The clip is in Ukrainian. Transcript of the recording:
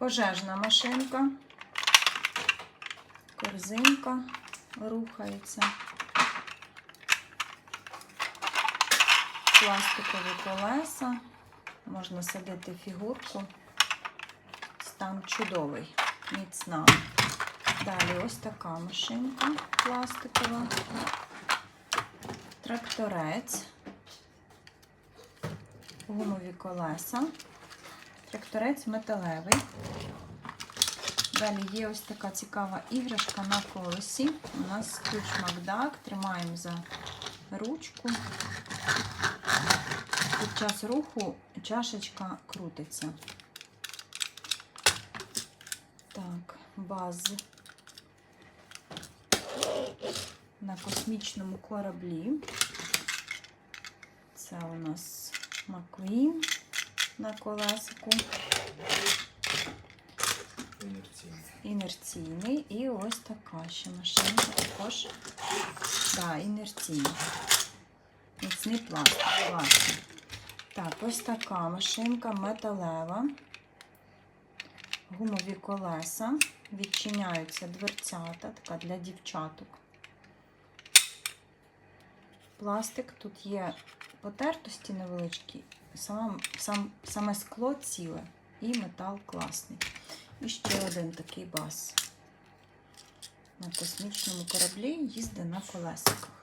Пожежна машинка. Корзинка рухається. Пластикові колеса. Можна садити фігурку. Стан чудовий, міцна. Далі ось така машинка пластикова. Тракторець. Гумові колеса. Тракторець металевий. Далі є ось така цікава іграшка на колесі. У нас ключ Макдак. Тримаємо за ручку. Під час руху чашечка крутиться. Так, баз на космічному кораблі. Це у нас Маквін на колесику. Інерційний. Інерційний. І ось така ще машинка також. Да, інерційний. Міцний пластик. Класний. Так, ось така машинка металева. Гумові колеса. Відчиняються дверцята, така для дівчаток. Пластик, тут є потертості невеличкі, сам, сам, саме скло ціле і метал класний. І ще один такий бас. На космічному кораблі їздить на колесиках.